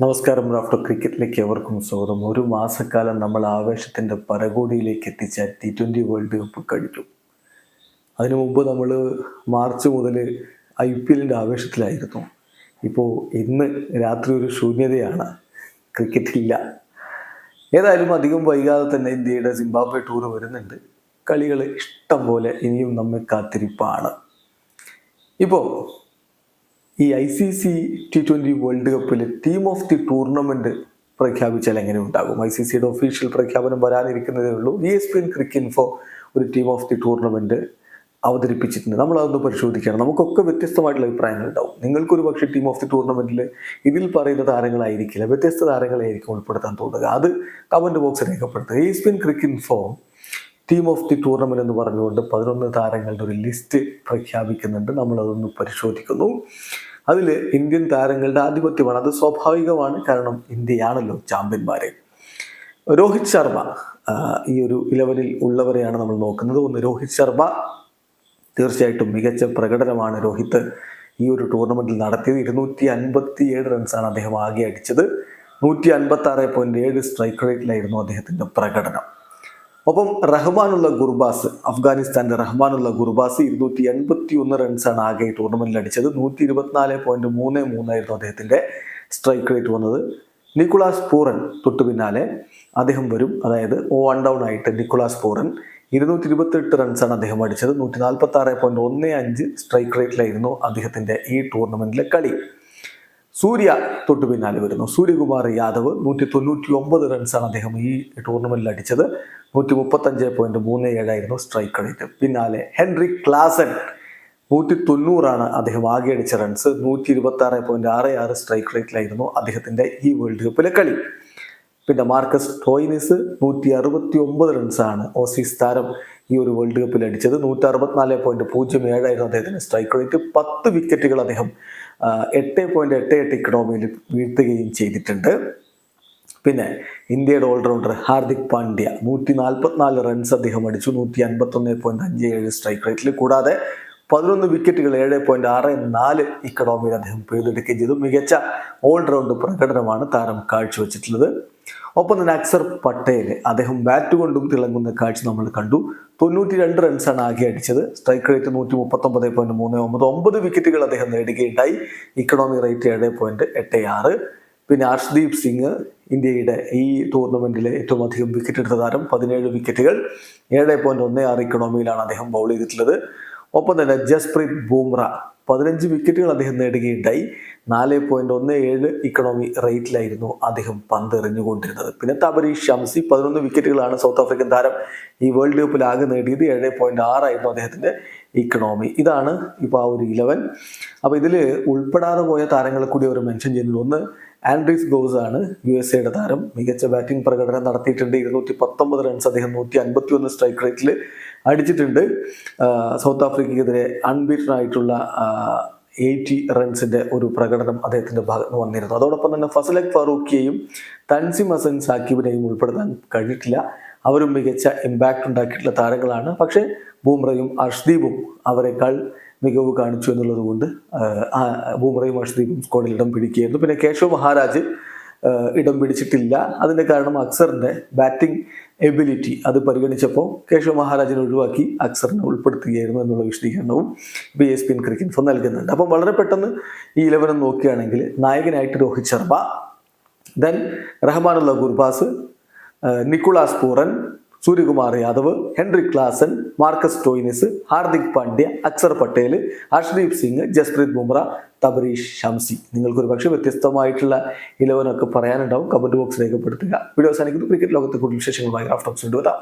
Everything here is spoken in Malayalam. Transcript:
നമസ്കാരം റാഫ്റ്റർ ക്രിക്കറ്റിലേക്ക് എവർക്കും സ്വാഗതം. ഒരു മാസക്കാലം നമ്മൾ ആവേശത്തിന്റെ പരകോടിയിലേക്ക് എത്തിച്ച ടി ട്വന്റി വേൾഡ് കപ്പ് കഴിഞ്ഞു. അതിനു മുമ്പ് നമ്മൾ മാർച്ച് മുതൽ ഐ പി എല്ലിന്റെ ആവേശത്തിലായിരുന്നു. ഇപ്പോൾ ഇന്ന് രാത്രി ഒരു ശൂന്യതയാണ്. ക്രിക്കറ്റില്ല ഏതായാലും അധികം വൈകാതെ തന്നെ ഇന്ത്യയുടെ സിംബാബ്വെ ടൂർ വരുന്നുണ്ട്. കളികൾ ഇഷ്ടം പോലെ ഇനിയും നമ്മെ കാത്തിരിപ്പാണ്. ഇപ്പോൾ ഈ I C C T twenty world കപ്പിൽ ടീം ഓഫ് ദി ടൂർണമെന്റ് പ്രഖ്യാപിച്ചാൽ എങ്ങനെ ഉണ്ടാകും? ഐ സി സിയുടെ ഒഫീഷ്യൽ പ്രഖ്യാപനം വരാനിരിക്കുന്നതേ ഉള്ളൂ. E S P N Cricinfo ഒരു ടീം ഓഫ് ദി ടൂർണമെന്റ് അവതരിപ്പിച്ചിട്ടുണ്ട്. നമ്മൾ അതൊന്ന് പരിശോധിക്കണം. നമുക്കൊക്കെ വ്യത്യസ്തമായിട്ടുള്ള അഭിപ്രായങ്ങൾ ഉണ്ടാവും. നിങ്ങൾക്കൊരു പക്ഷേ ടീം ഓഫ് ദി ടൂർണമെന്റിൽ ഇതിൽ പറയുന്ന താരങ്ങളായിരിക്കില്ല. വ്യത്യസ്ത താരങ്ങളായിരിക്കും ഉൾപ്പെടുത്താൻ തോന്നുക. അത് കമന്റ് ബോക്സ് രേഖപ്പെടുത്തുക. E S P N Cricinfo team of the tournament എന്ന് പറഞ്ഞുകൊണ്ട് പതിനൊന്ന് താരങ്ങളുടെ ഒരു ലിസ്റ്റ് പ്രഖ്യാപിക്കുന്നുണ്ട്. നമ്മൾ അതൊന്ന് പരിശോധിക്കുന്നു. അതിൽ ഇന്ത്യൻ താരങ്ങളുടെ ആധിപത്യമാണ്. അത് സ്വാഭാവികമാണ്. കാരണം ഇന്ത്യയാണല്ലോ ചാമ്പ്യന്മാരെ. രോഹിത് ശർമ്മ ഈ ഒരു ഇലവനിൽ ഉള്ളവരെയാണ് നമ്മൾ നോക്കുന്നത്. ഒന്ന് രോഹിത് ശർമ്മ. തീർച്ചയായിട്ടും മികച്ച പ്രകടനമാണ് രോഹിത് ഈ ഒരു ടൂർണമെന്റിൽ നടത്തിയത്. ഇരുന്നൂറ്റി അൻപത്തി ഏഴ് റൺസാണ് അദ്ദേഹം ആകെ അടിച്ചത്. നൂറ്റി അൻപത്തി ആറ് പോയിന്റ് ഏഴ് സ്ട്രൈക്ക് റേറ്റിലായിരുന്നു അദ്ദേഹത്തിന്റെ പ്രകടനം. ഒപ്പം റഹ്മാനുള്ള ഗുർബാസ് അഫ്ഗാനിസ്ഥാന്റെ റഹ്മാനുള്ള ഗുർബാസ് ഇരുന്നൂറ്റി എൺപത്തി ഒന്ന് റൺസാണ് ആകെ ടൂർണമെന്റിൽ അടിച്ചത്. നൂറ്റി ഇരുപത്തിനാല് പോയിന്റ് മൂന്ന് മൂന്നായിരുന്നു അദ്ദേഹത്തിന്റെ സ്ട്രൈക്ക് റേറ്റ് വന്നത്. നിക്കുളാസ് പൂറൻ തൊട്ടു പിന്നാലെ അദ്ദേഹം വരും. അതായത് വൺ ഡൗൺ ആയിട്ട് നിക്കുളാസ് പൂറൻ ഇരുന്നൂറ്റി ഇരുപത്തെട്ട് റൺസാണ് അദ്ദേഹം അടിച്ചത്. നൂറ്റി നാൽപ്പത്തി ആറ് പോയിന്റ് ഒന്ന് അഞ്ച് സ്ട്രൈക്ക് റേറ്റിലായിരുന്നു അദ്ദേഹത്തിന്റെ ഈ ടൂർണമെന്റിലെ കളി. സൂര്യ തൊട്ടു പിന്നാലെ വരുന്നു. സൂര്യകുമാർ യാദവ് നൂറ്റി തൊണ്ണൂറ്റി ഒമ്പത് റൺസാണ് അദ്ദേഹം ഈ ടൂർണമെന്റിൽ അടിച്ചത്. നൂറ്റി മുപ്പത്തഞ്ച് പോയിന്റ് മൂന്ന് ഏഴായിരുന്നു സ്ട്രൈക്ക് റേറ്റ് പിന്നാലെ ഹെൻറി ക്ലാസൻ നൂറ്റി തൊണ്ണൂറാണ് അദ്ദേഹം ആകെ അടിച്ച റൺസ് നൂറ്റി ഇരുപത്തി ആറ് പോയിന്റ് ആറ് ആറ് സ്ട്രൈക്ക് റേറ്റിലായിരുന്നു അദ്ദേഹത്തിന്റെ ഈ വേൾഡ് കപ്പിലെ കളി. പിന്നെ മാർക്കസ് ടോയിനിസ് നൂറ്റി അറുപത്തി ഒമ്പത് റൺസാണ് ഓസീസ് താരം ഈ ഒരു വേൾഡ് കപ്പിൽ അടിച്ചത്. നൂറ്റി അറുപത്തിനാല് പോയിന്റ് പൂജ്യം ഏഴായിരുന്നു അദ്ദേഹത്തിന്റെ സ്ട്രൈക്ക് റേറ്റ് പത്ത് വിക്കറ്റുകൾ അദ്ദേഹം എട്ട് പോയിന്റ് എട്ട് എട്ട് ഇക്കണോമിയിൽ വീഴ്ത്തുകയും ചെയ്തിട്ടുണ്ട്. പിന്നെ ഇന്ത്യയുടെ ഓൾറൗണ്ടർ ഹാർദിക് പാണ്ഡ്യ നൂറ്റി നാൽപ്പത്തിനാല് റൺസ് അദ്ദേഹം അടിച്ചു. നൂറ്റി അൻപത്തൊന്ന് പോയിന്റ് അഞ്ച് ഏഴ് സ്ട്രൈക്ക് റേറ്റിൽ കൂടാതെ പതിനൊന്ന് വിക്കറ്റുകൾ ഏഴ് പോയിന്റ് ആറ് നാല് ഇക്കണോമിയിൽ അദ്ദേഹം പിഴുതെടുക്കുകയും ചെയ്തു. മികച്ച ഓൾറൗണ്ട് പ്രകടനമാണ് താരം കാഴ്ചവെച്ചിട്ടുള്ളത്. ഒപ്പം തന്നെ അക്സർ പട്ടേൽ അദ്ദേഹം ബാറ്റ് കൊണ്ടും തിളങ്ങുന്ന കാഴ്ച നമ്മൾ കണ്ടു. തൊണ്ണൂറ്റി രണ്ട് റൺസാണ് ആകെ അടിച്ചത്. സ്ട്രൈക്ക് റേറ്റ് നൂറ്റി മുപ്പത്തൊമ്പത് പോയിന്റ് മൂന്ന് ഒമ്പത്. ഒമ്പത് വിക്കറ്റുകൾ അദ്ദേഹം നേടുകയുണ്ടായി. ഇക്കണോമി റേറ്റ് ഏഴ് പോയിന്റ് എട്ട് ആറ്. പിന്നെ ഹർഷ്ദീപ് സിംഗ് ഇന്ത്യയുടെ ഈ ടൂർണമെന്റിലെ ഏറ്റവും അധികം വിക്കറ്റ് എടുത്ത താരം പതിനേഴ് വിക്കറ്റുകൾ ഏഴ് പോയിന്റ് ഒന്ന് ആറ് ഇക്കണോമിയിലാണ് അദ്ദേഹം ബൗൾ ചെയ്തിട്ടുള്ളത്. ഒപ്പം തന്നെ ജസ്പ്രീത് ബൂംറ പതിനഞ്ച് വിക്കറ്റുകൾ അദ്ദേഹം നേടുകയുണ്ടായി. നാല് പോയിന്റ് ഒന്ന് ഏഴ് ഇക്കണോമി റേറ്റിലായിരുന്നു അദ്ദേഹം പന്തെറിഞ്ഞുകൊണ്ടിരുന്നത്. പിന്നെ തബരി ഷംസി പതിനൊന്ന് വിക്കറ്റുകളാണ് സൗത്ത് ആഫ്രിക്കൻ താരം ഈ വേൾഡ് കപ്പിൽ ആകെ നേടിയത്. ഏഴ് പോയിന്റ് ആറായിരുന്നു അദ്ദേഹത്തിന്റെ ഇക്കണോമി ഇതാണ് ഇപ്പോൾ ആ ഒരു ഇലവൻ അപ്പോൾ ഇതിൽ ഉൾപ്പെടാതെ പോയ താരങ്ങളെ കൂടി അവർ മെൻഷൻ ചെയ്യുന്നത് ഒന്ന് ആൻഡ്രീസ് ഗോസ് ആണ് യു എസ് എയുടെ താരം. മികച്ച ബാറ്റിംഗ് പ്രകടനം നടത്തിയിട്ടുണ്ട്. ഇരുന്നൂറ്റി പത്തൊമ്പത് റൺസ് അദ്ദേഹം നൂറ്റി അൻപത്തി ഒന്ന് സ്ട്രൈക്ക് റേറ്റിൽ അടിച്ചിട്ടുണ്ട്. സൗത്ത് ആഫ്രിക്കയ്ക്കെതിരെ അൺബീറ്റൺ ആയിട്ടുള്ള എയ്റ്റി റൺസിന്റെ ഒരു പ്രകടനം അദ്ദേഹത്തിന്റെ ഭാഗത്ത് വന്നിരുന്നു. അതോടൊപ്പം തന്നെ ഫസലക് ഫറൂഖിയെയും തൻസിം ഹസൻ സാക്കിബിനെയും ഉൾപ്പെടുത്താൻ കഴിഞ്ഞിട്ടില്ല. അവരും മികച്ച ഇമ്പാക്റ്റ് ഉണ്ടാക്കിയിട്ടുള്ള താരങ്ങളാണ്. പക്ഷേ ബൂമ്രയും അഷ്ദീപും അവരെക്കാൾ മികവ് കാണിച്ചു എന്നുള്ളത് കൊണ്ട് ആ, ബൂംറയും അർഷ്ദീപും സ്ക്വാഡിൽ ഇടം പിടിക്കുകയായിരുന്നു. പിന്നെ കേശവ് മഹാരാജ് ഇടം പിടിച്ചിട്ടില്ല. അതിന്റെ കാരണം അക്സറിന്റെ ബാറ്റിംഗ് എബിലിറ്റി അത് പരിഗണിച്ചപ്പോൾ കേശവ മഹാരാജനെ ഒഴിവാക്കി അക്സറിനെ ഉൾപ്പെടുത്തുകയായിരുന്നു എന്നുള്ള വിശദീകരണവും B S P N info നൽകുന്നുണ്ട്. അപ്പം വളരെ പെട്ടെന്ന് ഈ ഇലവനം നോക്കുകയാണെങ്കിൽ നായകനായിട്ട് Rohit Sharma then Rahmanullah Gurbaz Nicholas Pooran Suryakumar Yadav Henry Klaasen Marcus Stoinis Hardik Pandya Axar Patel Arshdeep Singh Jasprit Bumrah Tabraiz Shamsi. നിങ്ങൾക്കൊരു പക്ഷേ വ്യത്യസ്തമായിട്ടുള്ള ഇലവനൊക്കെ പറയാനുണ്ടാവും. കമന്റ് ബോക്സ് രേഖപ്പെടുത്തുക. വീഡിയോ അവസാനിക്കുന്നു. ക്രിക്കറ്റ് ലോകത്തെ കൂടുതൽ വിശേഷങ്ങളുമായി റാഫ്റ്റോക്സ് കൊണ്ടുവരാം